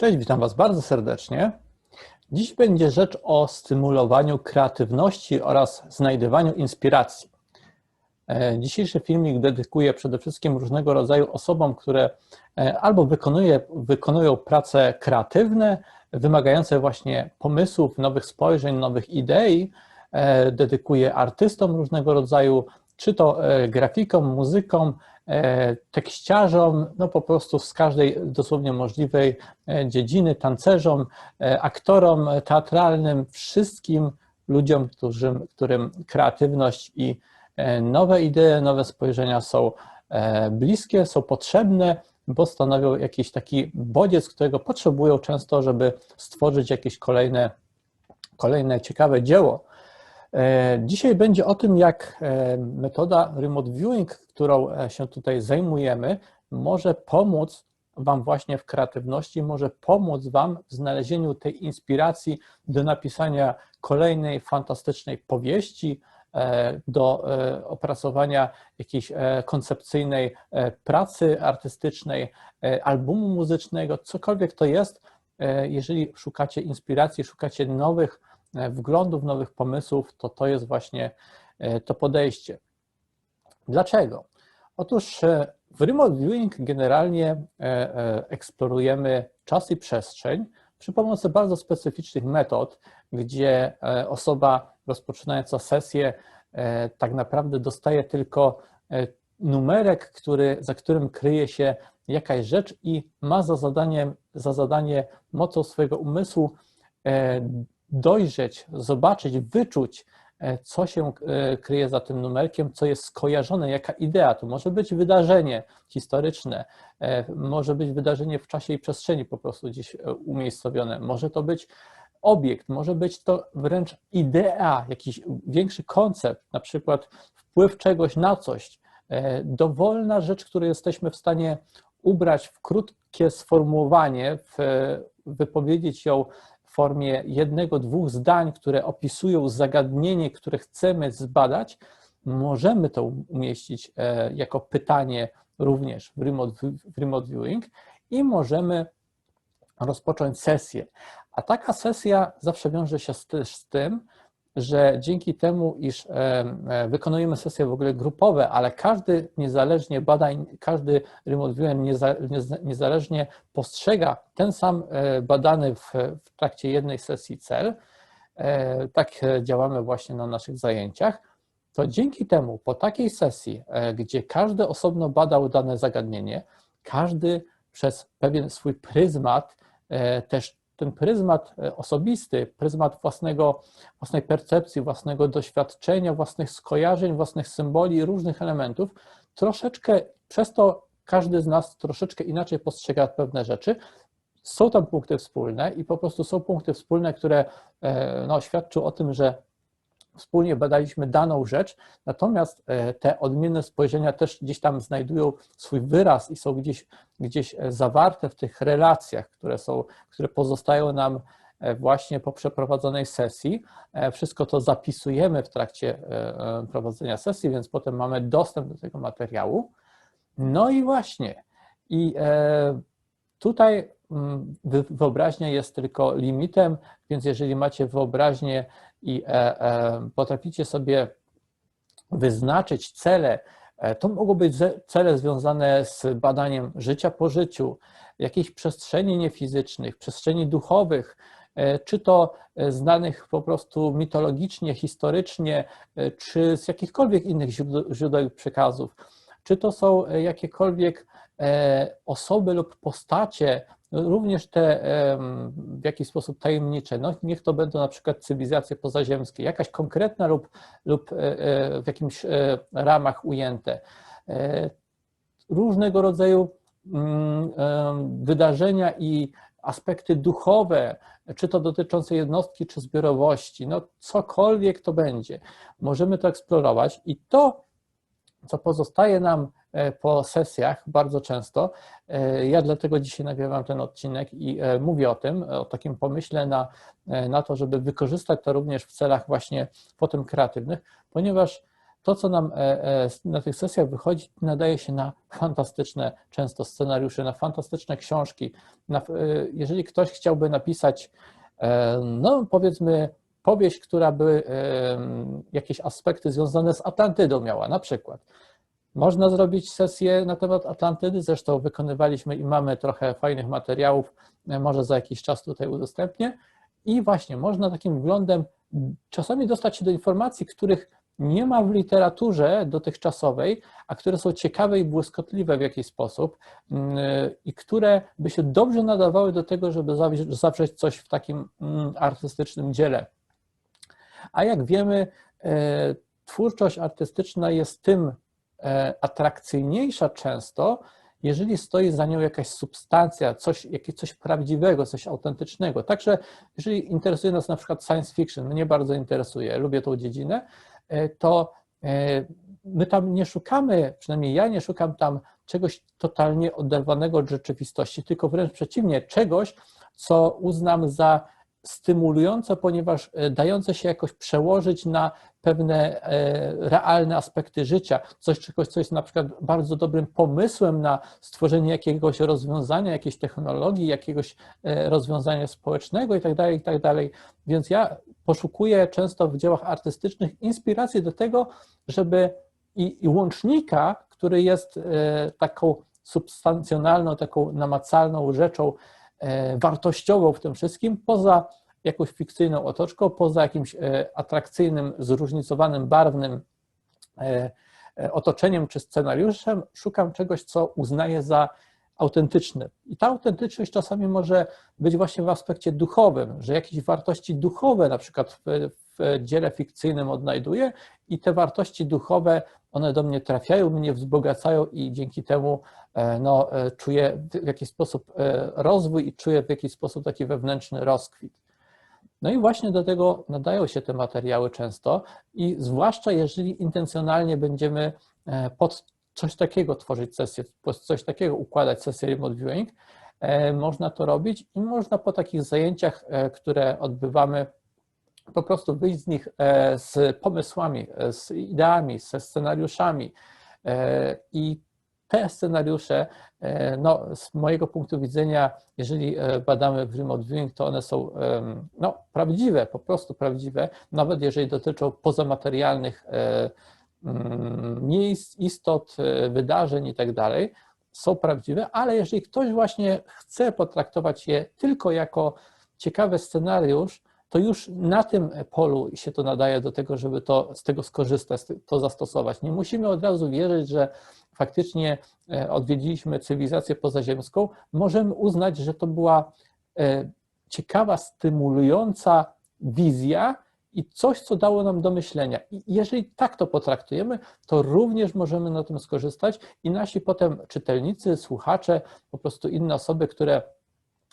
Cześć, witam Was bardzo serdecznie. Dziś będzie rzecz o stymulowaniu kreatywności oraz znajdywaniu inspiracji. E, dzisiejszy filmik dedykuję przede wszystkim różnego rodzaju osobom, które e, albo wykonuje, wykonują prace kreatywne, wymagające właśnie pomysłów, nowych spojrzeń, nowych idei. E, dedykuję artystom różnego rodzaju, czy to grafikom, muzykom, tekściarzom, no po prostu z każdej dosłownie możliwej e, dziedziny, tancerzom, e, aktorom teatralnym, wszystkim ludziom, którym, którym kreatywność i nowe idee, nowe spojrzenia są bliskie, są potrzebne, bo stanowią jakiś taki bodziec, którego potrzebują często, żeby stworzyć jakieś kolejne, kolejne ciekawe dzieło. E, dzisiaj będzie o tym, jak e, metoda remote viewing, którą e, się tutaj zajmujemy, może pomóc Wam właśnie w kreatywności, może pomóc Wam w znalezieniu tej inspiracji do napisania kolejnej fantastycznej powieści, do opracowania jakiejś koncepcyjnej pracy artystycznej, albumu muzycznego, cokolwiek to jest. Jeżeli szukacie inspiracji, szukacie nowych wglądów, nowych pomysłów, to to jest właśnie e, to podejście. Dlaczego? Otóż e, w remote viewing generalnie eksplorujemy czas i przestrzeń przy pomocy bardzo specyficznych metod, gdzie osoba rozpoczynająca sesję tak naprawdę dostaje tylko numerek, który, za którym kryje się jakaś rzecz i ma za zadanie, za zadanie mocą swojego umysłu dojrzeć, zobaczyć, wyczuć, e, co się e, kryje za tym numerkiem, co jest skojarzone, jaka idea. To może być wydarzenie historyczne, e, może być wydarzenie w czasie i przestrzeni po prostu gdzieś umiejscowione, może to być obiekt, może być to wręcz idea, jakiś większy koncept, na przykład wpływ czegoś na coś, dowolna rzecz, której jesteśmy w stanie ubrać w krótkie sformułowanie, w, wypowiedzieć ją w formie jednego, dwóch zdań, które opisują zagadnienie, które chcemy zbadać, możemy to umieścić e, jako pytanie również w remote, w remote viewing i możemy rozpocząć sesję. A taka sesja zawsze wiąże się z, z tym, że dzięki temu, iż e, e, wykonujemy sesje w ogóle grupowe, ale każdy niezależnie badań, każdy remote viewer niezależnie postrzega ten sam e, badany w, w trakcie jednej sesji cel, tak działamy właśnie na naszych zajęciach, to dzięki temu po takiej sesji, gdzie każdy osobno badał dane zagadnienie, każdy przez pewien swój pryzmat też ten pryzmat e, osobisty, pryzmat własnego, własnej percepcji, własnego doświadczenia, własnych skojarzeń, własnych symboli, różnych elementów, troszeczkę przez to każdy z nas troszeczkę inaczej postrzega pewne rzeczy. Są tam punkty wspólne i po prostu są punkty wspólne, które e, no, świadczą o tym, że wspólnie badaliśmy daną rzecz, natomiast e, te odmienne spojrzenia też gdzieś tam znajdują swój wyraz i są gdzieś, gdzieś e, zawarte w tych relacjach, które, są, które pozostają nam e, właśnie po przeprowadzonej sesji. Wszystko to zapisujemy w trakcie prowadzenia sesji, więc potem mamy dostęp do tego materiału. No i właśnie, i tutaj mm, wyobraźnia jest tylko limitem, więc jeżeli macie wyobraźnię i e, e, potraficie sobie wyznaczyć cele, e, to mogą być cele związane z badaniem życia po życiu, jakichś przestrzeni niefizycznych, przestrzeni duchowych, czy to znanych po prostu mitologicznie, historycznie, czy z jakichkolwiek innych źródeł przekazów, czy to są jakiekolwiek osoby lub postacie również te w jakiś sposób tajemnicze, no niech to będą na przykład cywilizacje pozaziemskie, jakaś konkretna lub, lub e, e, w jakimś e, ramach ujęte. Różnego rodzaju mm, wydarzenia i aspekty duchowe, czy to dotyczące jednostki, czy zbiorowości, no cokolwiek to będzie, możemy to eksplorować i to, co pozostaje nam po sesjach bardzo często. E, ja dlatego dzisiaj nagrywam ten odcinek i e, mówię o tym, o takim pomyśle na, na to, żeby wykorzystać to również w celach właśnie potem kreatywnych, ponieważ to, co nam na tych sesjach wychodzi, nadaje się na fantastyczne często scenariusze, na fantastyczne książki. Na, jeżeli ktoś chciałby napisać, no powiedzmy, powieść, która by jakieś aspekty związane z Atlantydą miała, na przykład. Można zrobić sesję na temat Atlantydy, zresztą wykonywaliśmy i mamy trochę fajnych materiałów, może za jakiś czas tutaj udostępnię. I właśnie można takim wglądem czasami dostać się do informacji, których nie ma w literaturze dotychczasowej, a które są ciekawe i błyskotliwe w jakiś sposób mm, i które by się dobrze nadawały do tego, żeby zawrzeć coś w takim mm, artystycznym dziele. A jak wiemy, e, twórczość artystyczna jest tym e, atrakcyjniejsza często, jeżeli stoi za nią jakaś substancja, coś, jakieś coś prawdziwego, coś autentycznego. Także jeżeli interesuje nas na przykład science fiction, mnie bardzo interesuje, lubię tą dziedzinę, e, to my tam nie szukamy, przynajmniej ja nie szukam tam czegoś totalnie oderwanego od rzeczywistości, tylko wręcz przeciwnie, czegoś, co uznam za stymulujące, ponieważ e, dające się jakoś przełożyć na pewne e, realne aspekty życia, coś czegoś, co jest na przykład bardzo dobrym pomysłem na stworzenie jakiegoś rozwiązania, jakiejś technologii, jakiegoś e, rozwiązania społecznego itd., tak itd. Tak Więc ja poszukuję często w dziełach artystycznych inspiracji do tego, żeby i, i łącznika, który jest taką substancjonalną, taką namacalną rzeczą, wartościową w tym wszystkim, poza jakąś fikcyjną otoczką, poza jakimś e, atrakcyjnym, zróżnicowanym, barwnym e, otoczeniem czy scenariuszem, szukam czegoś, co uznaję za autentyczne. I ta autentyczność czasami może być właśnie w aspekcie duchowym, że jakieś wartości duchowe na przykład w dziele fikcyjnym odnajduję i te wartości duchowe, one do mnie trafiają, mnie wzbogacają i dzięki temu E, no, e, czuję w jakiś sposób e, rozwój i czuję w jakiś sposób taki wewnętrzny rozkwit. No i właśnie do tego nadają się te materiały często i zwłaszcza jeżeli intencjonalnie będziemy pod coś takiego tworzyć sesję, pod coś takiego układać sesję remote viewing, można to robić i można po takich zajęciach, które odbywamy, po prostu wyjść z nich z pomysłami, z ideami, ze scenariuszami. I te scenariusze, e, no, z mojego punktu widzenia, jeżeli e, badamy w remote viewing, to one są no, prawdziwe, po prostu prawdziwe, nawet jeżeli dotyczą pozamaterialnych e, mm, miejsc, istot, wydarzeń i tak są prawdziwe, ale jeżeli ktoś właśnie chce potraktować je tylko jako ciekawy scenariusz, to już na tym polu się to nadaje do tego, żeby to, z tego skorzystać, to zastosować. Nie musimy od razu wierzyć, że faktycznie e, odwiedziliśmy cywilizację pozaziemską, możemy uznać, że to była e, ciekawa, stymulująca wizja i coś, co dało nam do myślenia. I jeżeli tak to potraktujemy, to również możemy na tym skorzystać i nasi potem czytelnicy, słuchacze, po prostu inne osoby, które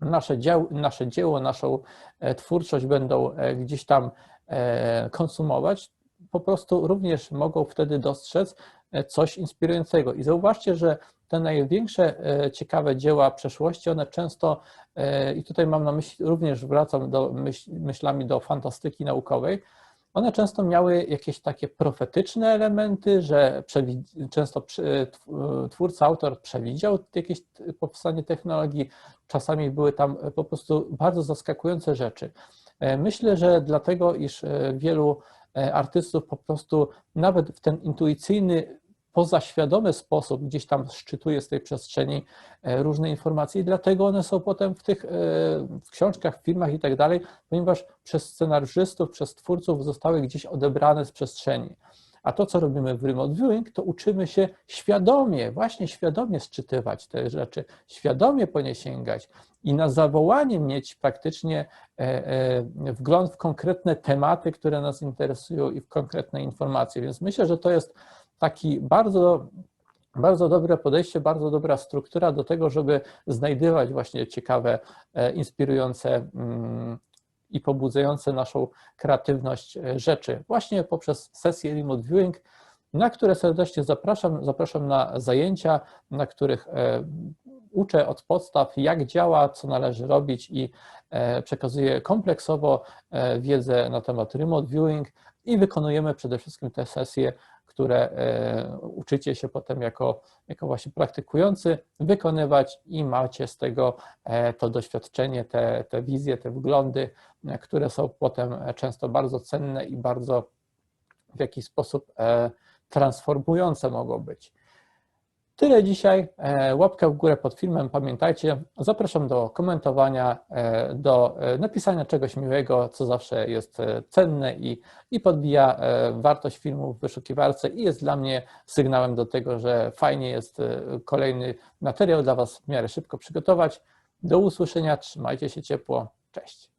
nasze, nasze dzieło, naszą e, twórczość będą gdzieś tam konsumować, po prostu również mogą wtedy dostrzec, E, coś inspirującego. I zauważcie, że te największe e, ciekawe dzieła przeszłości, one często, e, i tutaj mam na myśli, również wracam do myśl, myślami do fantastyki naukowej, one często miały jakieś takie profetyczne elementy, że często twórca, autor przewidział jakieś powstanie technologii, czasami były tam po prostu bardzo zaskakujące rzeczy. Myślę, że dlatego, iż wielu artystów po prostu nawet w ten intuicyjny pozaświadomy sposób gdzieś tam szczytuje z tej przestrzeni e, różne informacje i dlatego one są potem w tych e, w książkach, w filmach i tak dalej, ponieważ przez scenarzystów, przez twórców zostały gdzieś odebrane z przestrzeni. A to, co robimy w remote viewing, to uczymy się świadomie, właśnie świadomie sczytywać te rzeczy, świadomie po nie sięgać i na zawołanie mieć praktycznie e, wgląd w konkretne tematy, które nas interesują i w konkretne informacje. Więc myślę, że to jest taki bardzo, bardzo dobre podejście, bardzo dobra struktura do tego, żeby znajdywać właśnie ciekawe, e, inspirujące mm, i pobudzające naszą kreatywność e, rzeczy, właśnie poprzez sesję remote viewing, na które serdecznie zapraszam. Zapraszam na zajęcia, na których e, uczę od podstaw, jak działa, co należy robić i przekazuję kompleksowo wiedzę na temat remote viewing i wykonujemy przede wszystkim te sesje które e, uczycie się potem jako, jako właśnie praktykujący wykonywać i macie z tego e, to doświadczenie, te, te wizje, te wglądy, e, które są potem często bardzo cenne i bardzo w jakiś sposób transformujące mogą być. Tyle dzisiaj. E, łapkę w górę pod filmem. Pamiętajcie, zapraszam do komentowania, e, do e, napisania czegoś miłego, co zawsze jest cenne i, i podbija wartość filmu w wyszukiwarce i jest dla mnie sygnałem do tego, że fajnie jest kolejny materiał dla Was w miarę szybko przygotować. Do usłyszenia, trzymajcie się ciepło, cześć.